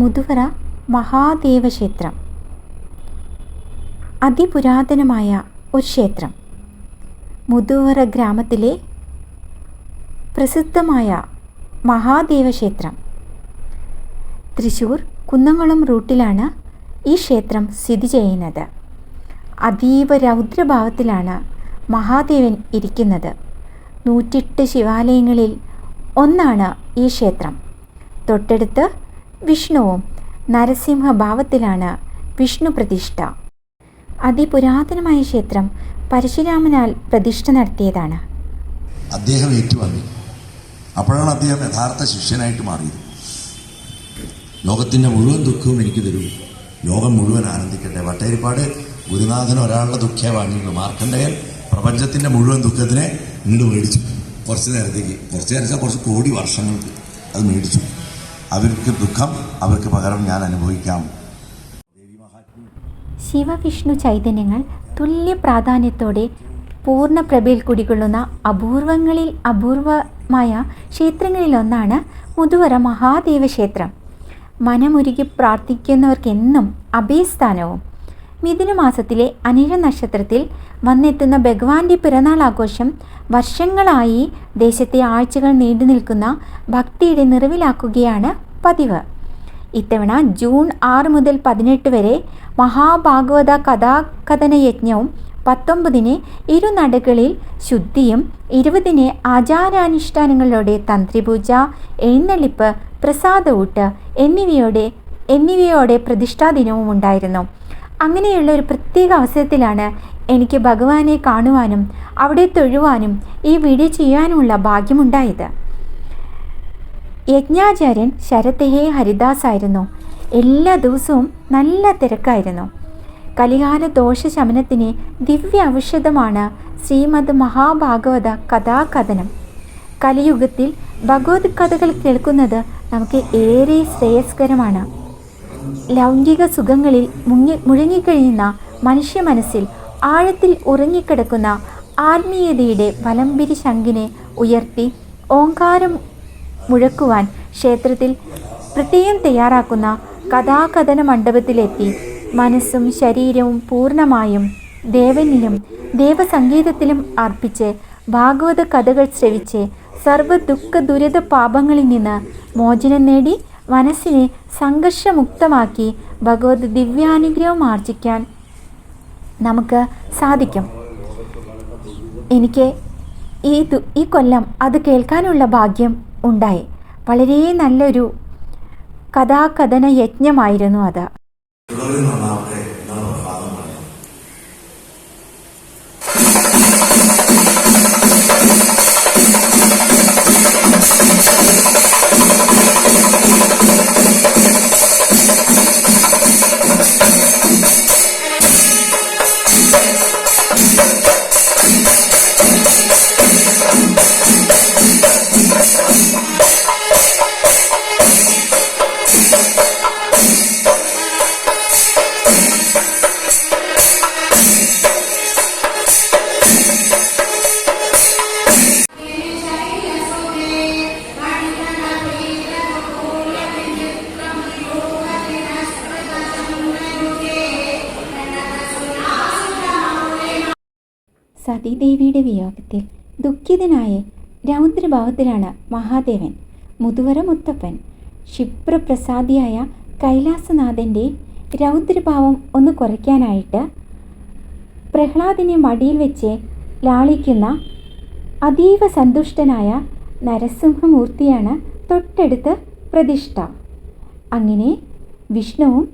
മുതുവറ മഹാദേവക്ഷേത്രം. അതിപുരാതനമായ ഒരു ക്ഷേത്രം. മുതുവറ ഗ്രാമത്തിലെ പ്രസിദ്ധമായ മഹാദേവക്ഷേത്രം. തൃശ്ശൂർ കുന്നംകുളം റൂട്ടിലാണ് ഈ ക്ഷേത്രം സ്ഥിതി ചെയ്യുന്നത്. അതീവ രൗദ്രഭാവത്തിലാണ് മഹാദേവൻ ഇരിക്കുന്നത്. നൂറ്റെട്ട് ശിവാലയങ്ങളിൽ ഒന്നാണ് ഈ ക്ഷേത്രം. തൊട്ടടുത്ത് വിഷ്ണുവും നരസിംഹഭാവത്തിലാണ് വിഷ്ണു പ്രതിഷ്ഠ. അതിപുരാതനമായ ക്ഷേത്രം പരശുരാമനാൽ പ്രതിഷ്ഠ നടത്തിയതാണ്. അദ്ദേഹം ഏറ്റുവാങ്ങി. അപ്പോഴാണ് അദ്ദേഹം യഥാർത്ഥ ശിഷ്യനായിട്ട് മാറിയത്. ലോകത്തിന്റെ മുഴുവൻ ദുഃഖവും എനിക്ക് തരൂ ലോകം മുഴുവൻ ആനന്ദിക്കട്ടെ. വട്ടേരിപ്പാട് ഗുരുനാഥൻ ഒരാളുടെ ദുഃഖേ വാങ്ങിയുള്ളൂ. മാർക്കണ്ടയൻ പ്രപഞ്ചത്തിന്റെ മുഴുവൻ ദുഃഖത്തിനെ ഇങ്ങോട്ട് മേടിച്ചു. കുറച്ച് നേരത്തേക്ക് കുറച്ച് നേരത്തെ കുറച്ച് കോടി വർഷങ്ങൾക്ക് അത് മേടിച്ചു. അവർക്ക് ദുഃഖം അവർക്ക് പകരം ഞാൻ അനുഭവിക്കാം. ശിവവിഷ്ണു ചൈതന്യങ്ങൾ തുല്യ പ്രാധാന്യത്തോടെ പൂർണ പ്രഭയിൽ കുടികൊള്ളുന്ന അപൂർവങ്ങളിൽ അപൂർവമായ ക്ഷേത്രങ്ങളിലൊന്നാണ് മുതുവറ മഹാദേവ ക്ഷേത്രം മനമുരുകി പ്രാർത്ഥിക്കുന്നവർക്കെന്നും അഭയസ്ഥാനവും. മിഥുനമാസത്തിലെ അനിഴ നക്ഷത്രത്തിൽ വന്നെത്തുന്ന ഭഗവാന്റെ പിറന്നാൾ ആഘോഷം വർഷങ്ങളായി ദേശത്തെ ആഴ്ചകൾ നീണ്ടു നിൽക്കുന്ന ഭക്തിയുടെ നിറവിലാക്കുകയാണ് പതിവ്. ഇത്തവണ ജൂൺ ആറ് മുതൽ പതിനെട്ട് വരെ മഹാഭാഗവത കഥാകഥന യജ്ഞവും പത്തൊമ്പതിന് ഇരുനടകളിൽ ശുദ്ധിയും ഇരുപതിന് ആചാരാനുഷ്ഠാനങ്ങളോടെ തന്ത്രിപൂജ എഴുന്നള്ളിപ്പ് പ്രസാദവൂട്ട് എന്നിവയോടെ എന്നിവയോടെ പ്രതിഷ്ഠാ ദിനവും ഉണ്ടായിരുന്നു. അങ്ങനെയുള്ള ഒരു പ്രത്യേക അവസരത്തിലാണ് എനിക്ക് ഭഗവാനെ കാണുവാനും അവിടെ തൊഴുവാനും ഈ വീഡിയോ ചെയ്യാനുമുള്ള ഭാഗ്യമുണ്ടായത്. യജ്ഞാചാര്യൻ ശരത്തേഹേ ഹരിദാസ് ആയിരുന്നു എല്ലാ ദിവസവും നല്ല തിരക്കായിരുന്നു. കലികാല ദോഷശമനത്തിന് ദിവ്യ ഔഷധമാണ് ശ്രീമദ് മഹാഭാഗവത കഥാകഥനം. കലിയുഗത്തിൽ ഭഗവത് കഥകൾ കേൾക്കുന്നത് നമുക്ക് ഏറെ ശ്രേയസ്കരമാണ്. ലൗകിക സുഖങ്ങളിൽ മുങ്ങി മുഴങ്ങിക്കഴിയുന്ന മനുഷ്യ മനസ്സിൽ ആഴത്തിൽ ഉറങ്ങിക്കിടക്കുന്ന ആത്മീയതയുടെ വലംപിരി ശങ്കിനെ ഉയർത്തി ഓങ്കാരം മുഴക്കുവാൻ ക്ഷേത്രത്തിൽ പ്രത്യേകം തയ്യാറാക്കുന്ന കഥാകഥന മണ്ഡപത്തിലെത്തി. മനസ്സും ശരീരവും പൂർണമായും ദേവനിലും ദേവസംഗീതത്തിലും അർപ്പിച്ച് ഭാഗവത കഥകൾ ശ്രവിച്ച് സർവ ദുഃഖ ദുരിത പാപങ്ങളിൽ നിന്ന് മോചനം നേടി മനസ്സിനെ സംഘർഷമുക്തമാക്കി ഭഗവത് ദിവ്യാനുഗ്രഹം ആർജിക്കാൻ നമുക്ക് സാധിക്കും. എനിക്ക് ഈ ഈ കൊല്ലം അത് കേൾക്കാനുള്ള ഭാഗ്യം ഉണ്ടായി. വളരെ നല്ലൊരു കഥാകഥന യജ്ഞമായിരുന്നു അത് സതീദേവിയുടെ വിയോഗത്തിൽ ദുഃഖിതനായ രൗദ്രഭാവത്തിലാണ് മഹാദേവൻ. മുതുവര മുത്തപ്പൻ ക്ഷിപ്രപ്രസാദിയായ കൈലാസനാഥന്റെ രൗദ്രഭാവം ഒന്ന് കുറയ്ക്കാനായിട്ട് പ്രഹ്ലാദിനെ മടിയിൽ വെച്ച് ലാളിക്കുന്ന അതീവ സന്തുഷ്ടനായ നരസിംഹമൂർത്തിയാണ് തൊട്ടടുത്ത് പ്രതിഷ്ഠ. അങ്ങനെ വിഷ്ണുവും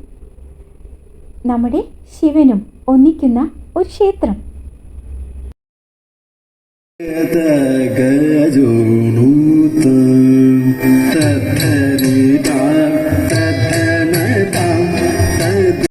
നമ്മുടെ ശിവനും ഒന്നിക്കുന്ന ഒരു ക്ഷേത്രം. تكاد نوطا